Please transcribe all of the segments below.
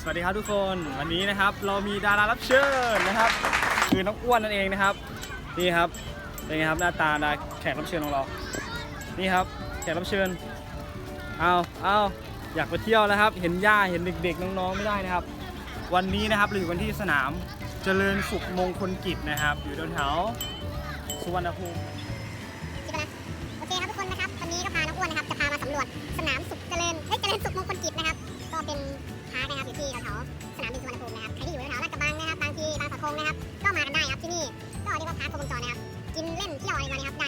สวัสดีครับทุกคนวันนี้นะครับเรามีดารารับเชิญนะครับ คือน้องอ้วนนั่นเองนะครับนี่ครับเป็นไงครับหน้าตาดาแขกรับเชิญของเรา นี่ครับแขกรับเชิญเอาเอาอยากไปเที่ยวนะครับ เห็นย่าเห็นเด็กๆน้องๆไม่ได้นะครับ วันนี้นะครับเราอยู่กันที่สนามเจริญสุขมงคลกิจนะครับ อยู่แถวสุวรรณภูมิโอเคครับทุกคนนะครับวันนี้ก็พาน้องอ้วนนะครับจะพามาสำรวจสนามสุข ที่แถวๆสนามบินสุวรรณภูมินะครับ ใครที่อยู่แถวๆลาดกระบังนะครับ บางทีบางปะคงนะครับ ก็มากันได้ครับที่นี่ ก็เรียกว่าพาร์คครบวงจรนะครับ กินเล่นเที่ยวอะไรมาเนี่ยครับได้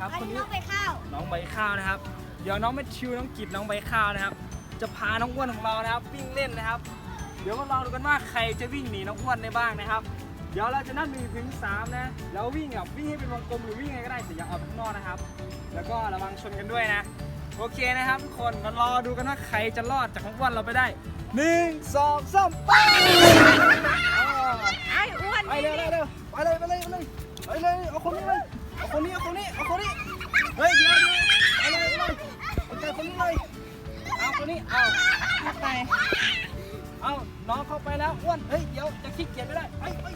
น้องกรีดครับคนนี้น้องไปข้าวน้องใบข้าวนะครับ เดี๋ยวน้องแมทธิวน้องกิจน้องใบข้าวนะครับ จะพาน้องอ้วนของเรานะครับวิ่งเล่นนะครับ เดี๋ยวมาลองดูกันว่าใครจะวิ่งหนีน้องอ้วนได้บ้างนะครับ เดี๋ยวเราจะนับหนึ่งถึงสามนะแล้ววิ่งแบบวิ่งให้เป็นวงกลมหรือวิ่งไงก็ได้แต่อย่าออกไปข้างนอกนะครับ แล้วก็ระวังชนกันด้วยนะ โอเคนะครับทุกคนมารอดูกันว่าใครจะรอดจากน้องอ้วนเราไปได้หนึ่งสองสามไปอ๋อไอ้อ้วนไปเร็วเร็วเร็วไปเลยไปเลยไปเลยไปเลยเอาคนนี้เลย เอาคนนี้เอาคนนี้เอาคนนี้เฮ้ยเดี๋ยวเดี๋ยวเอาเลยเอาเลยเอาใจคนนี้เลยเอาคนนี้เอาเข้าไปเอาน้องเข้าไปแล้วอ้วนเฮ้ยเดี๋ยวจะขี้เกียจไม่ได้ไปไป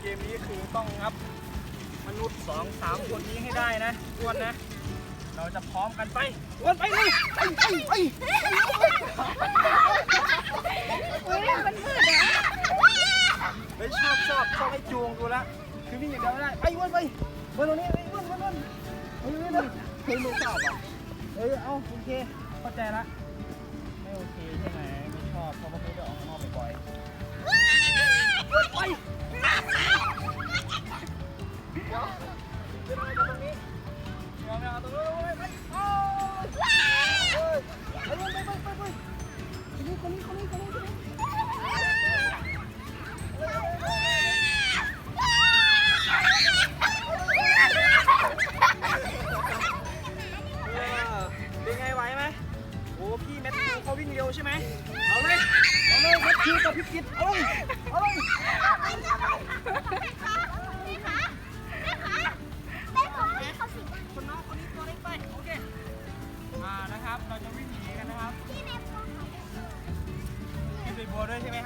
เกมนี้คือต้องงับมนุษย์สองสามคนนี้ให้ได้นะอ้วนนะ เราจะพร้อมกันไปอ้วนไปเลยไปไปไปอุ้ยมันมืดอะเฮ้ยชอบชอบชอบให้จูงดูละคือวิ่งอย่างเดียวไม่ได้ไปอ้วนไปอ้วนตรงนี้ไปอ้วนอ้วนอ้วนเฮ้ยเฮ้ยเฮ้ยลูกชอบอะเฮ้ยเอาโอเคเข้าใจละไม่โอเคใช่ไหมไม่ชอบเพราะว่าไม่ได้ออกข้างนอกบ่อยๆไป Yeah.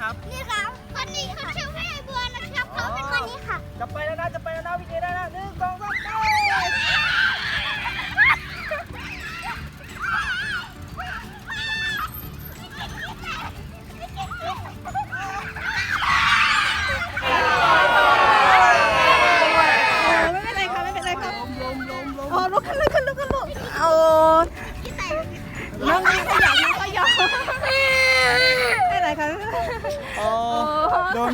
ครับ นี่ครับคนนี้เขาชื่อพี่ไอบัวนะครับเขาเป็นคนนี้ค่ะจะไปแล้วนะ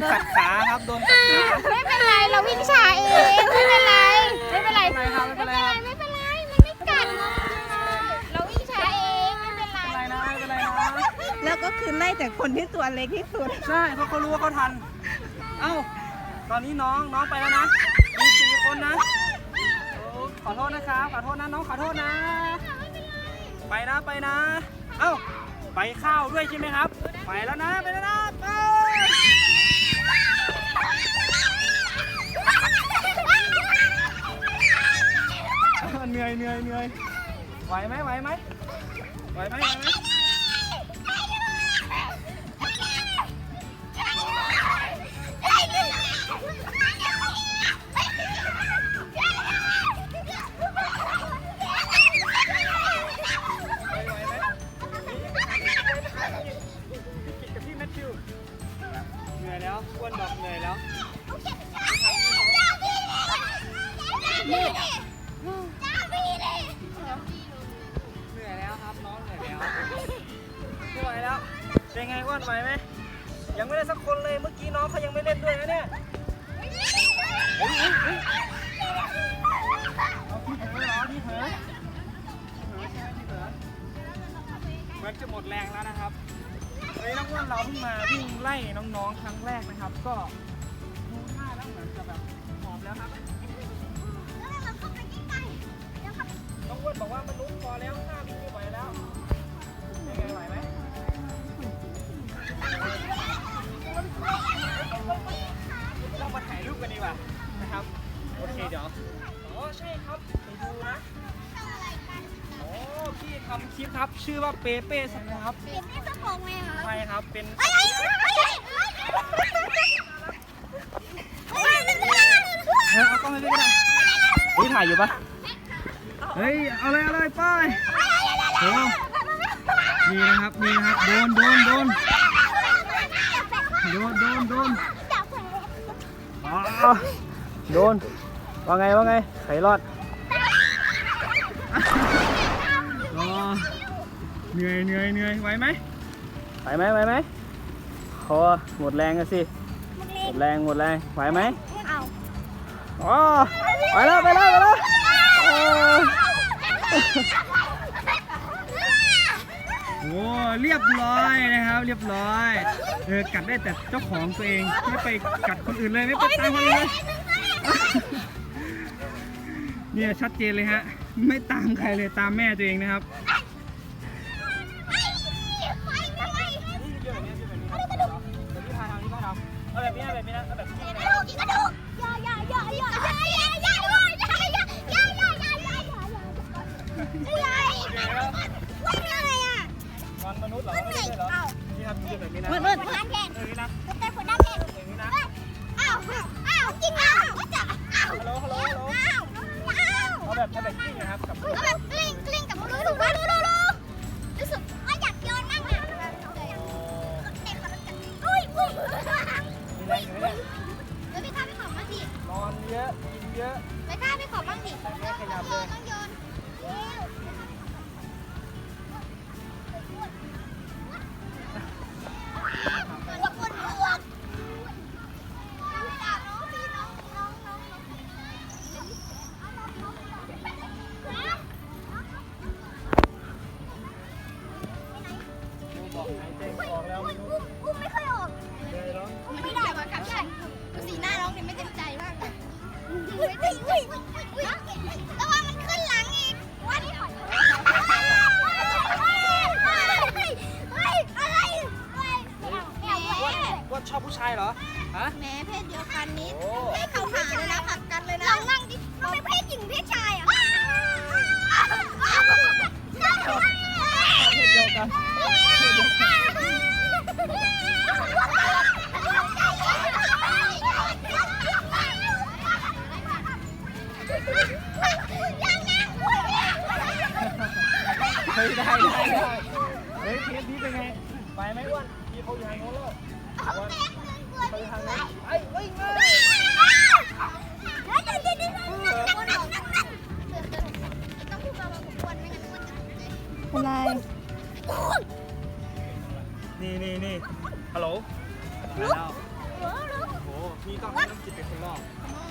นขัดขาครับโดนขัดขาไม่เป็นไรเราวิ่งช้าเองไม่เป็นไรไม่เป็นไรไม่เป็นไรครับไม่เป็นไรครับไม่เป็นไรมันไม่กัดเราวิ่งช้าเองไม่เป็นไรไม่เป็นไรนะไม่เป็นไรนะแล้วคือไล่แต่คนที่ตัวเล็กที่สุดใช่เพราะเขารู้ว่าเขาทัน เอ้าตอนนี้น้องน้องไปแล้วนะมีสี่คนนะโอ้ขอโทษนะครับขอโทษนะน้องขอโทษนะ ไปนะไปนะ เอ้าไปข้าวด้วยใช่ไหมครับ ไปแล้วนะไปแล้วนะ เหนื่อยเหนื่อยเหนื่อยไหวไหมไหวไหมไหวไหมไหวไหม เป็นไงอ้วนไหวไหมยังไม่ได้สักคนเลยเมื่อกี้น้องเขายังไม่เล่นด้วยนะเนี่ยเฮ้ยเฮ้ยเฮ้ยเอาพี่เผลอเหรอพี่เผลอพี่เผลอใช่ไหมพี่เผลอเหมือนจะหมดแรงแล้วนะครับเฮ้ยนักอ้วนเราเพิ่งมาวิ่งไล่น้องๆครั้งแรกนะครับ ก็ดูท่าแล้วเหมือนจะแบบหอมแล้วครับน้องอ้วนบอกว่ามันลุ้นพอแล้วข้าวิ่งไม่ไหว กันดีกว่านะครับโอเคเดี๋ยวอ๋อใช่ครับไปดูนะโอ้พี่ทำคลิปครับ ชื่อว่าเปเป้สครับใช่ครับเป็นเฮ้ยเอากล้องให้พี่ก็ได้เฮ้ยถ่ายอยู่ปะเฮ้ยเอาเลยเอาเลยไป้ายโอ้นี่นะครับนี่นะครับโดนโดนโดนโดนโดน โดนอ๋อโดน ว่าไงว่าไง ไขรอดอ๋อเหนื่อยเหนื่อยเหนื่อยไหวไหมไหวไหมไหวไหมคอหมดแรงอะสิ หมดแรงหมดแรงไหวไหมอ๋อไปแล้วไปแล้วไปแล้วเออ โอ้เรียบร้อยนะครับ เรียบร้อยเออกัดได้แต่เจ้าของตัวเองไม่ไปกัดคนอื่นเลยไม่ไปตามคนอื่นเลยเนี่ยชัดเจนเลยฮะ ไม่ตามใครเลยตามแม่ตัวเองนะครับ เพศเดียวกันเฮ้ยได้ได้ได้เฮ้ยเทปนี้เป็นไฮัลโหลมาแล้วโอ้โหนี่ต้องให้น้ำจิตเป็นคนล่อชื่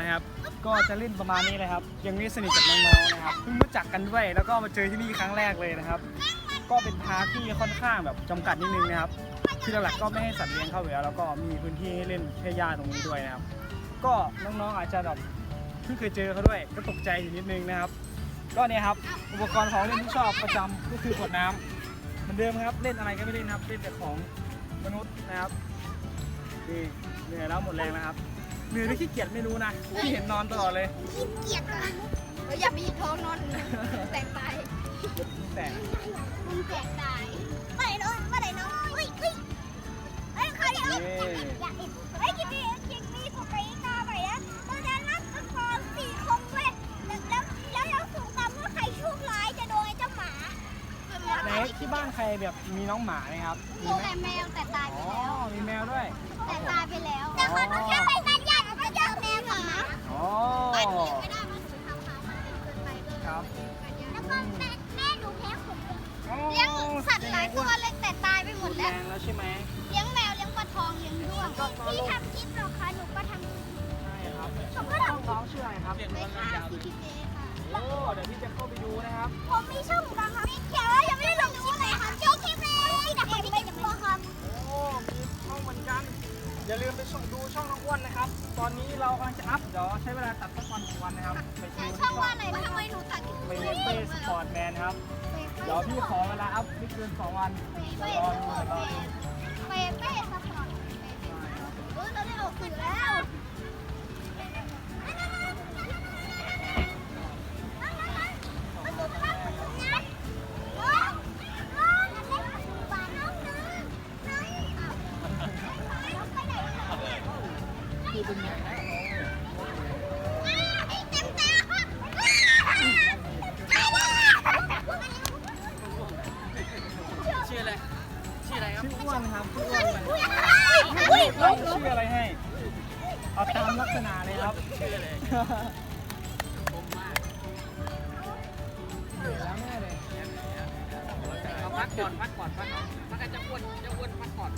นะครับ ก็จะเล่นประมาณนี้เลยครับยังไม่สนิทกับน้องๆนะครับเพิ่งรู้จักกันด้วยแล้วก็มาเจอที่นี่ครั้งแรกเลยนะครับ ก็เป็นพาร์คที่ค่อนข้างแบบจำกัดนิดนึงนะครับคือหลักๆก็ไม่ให้สัตว์เลี้ยงเข้าอยู่แล้วแล้วก็มีพื้นที่ให้เล่นแค่หญ้าตรงนี้ด้วยนะครับ ก็น้องๆอาจจะแบบเพิ่งเคยเจอเขาด้วยก็ตกใจอยู่นิดนึงนะครับ ก็เนี่ยครับอุปกรณ์ของเล่นที่ชอบประจำก็คือขวดน้ำเหมือนเดิมครับเล่นอะไรก็ไม่เล่นครับเล่นแต่ของมนุษย์นะครับนี่เหนื่อยแล้วหมดแรงแล้วครับ เหนื่อยหรือขี้เกียจไม่รู้นะที่เห็นนอนตลอดเลย ขี้เกียจอะอย่าไปหยิบท้องนอนแตกตายแต่มึงแตกตายเมื่อไหร่น้องเมื่อไหร่น้องเฮ้ยเฮ้ยเฮ้ยเขาเดี๋ยวนี่อยากเห็นเฮ้ยกินนี่กินนี่สุกไปหน้าไปนะตอนนั้นนักฟอนสี่คงเว้ยแล้วแล้วแล้วเราสูงตามว่าใครโชคร้ายจะโดนไอ้เจ้าหมาไหนที่บ้านใครแบบมีน้องหมาไหมครับมีแต่แมวแต่ตายไปอ๋อแล้วมีแมวด้วย แต่ตายไปแล้ว แต่คนแค่ไป บ้านหนูยังไม่ได้มาหนูทำหามาเกินไปเลยครับแล้วก็แม่แม่หนูแพ้ขนอ๋อเลี้ยงสัตว์หลายตัวเลยแต่ตายไปหมดแรแล้ว งแล้วใช่ไหมเลี้ยงแมวเลี้ยงปลาทองเลี้ยงด้วงพี่ทำคลิปหรอคะหนูก็ทำใช่ครับหนูก็น้องทำน้องชื่ออะไรครับไม่ค่ะซีพีเจค่ะ โอ้เดี๋ยวพี่จะเข้าไปดูนะครับ ผมมีช่องเหมือนกันครับ อย่าลืมไปชมดูช่องน้องอ้วนนะครับ ตอนนี้เรากำลังจะอัพเดี๋ยวใช้เวลาตัดสักวันสองวันนะครับไปดูช่องว่าอะไรนะทำไมหนูตัดไปเรียนเป้สปอร์ตแมนครับเดี๋ยวพี่ขอเวลาอัพไม่เกินสองวันเป้เดี๋ยวรอสดูปอร์ตเดี๋ยวรอแมดูนเป้เป้สปอร์ตเออเราได้ออกสื่อแล้ว คือเป็นไงชื่ออะไร ชื่ออะไรครับชื่ออ้วนครับชื่ออ้วนเลยอุ้ยตั้งชื่ออะไรให้ เอาตามลักษณะเลยครับชื่ออะไรคมมากเหนื่อยแล้วแน่เลยเอาพักก่อนพักก่อนพักก่อนพักกันจะอ้วนจะอ้วนพักก่อน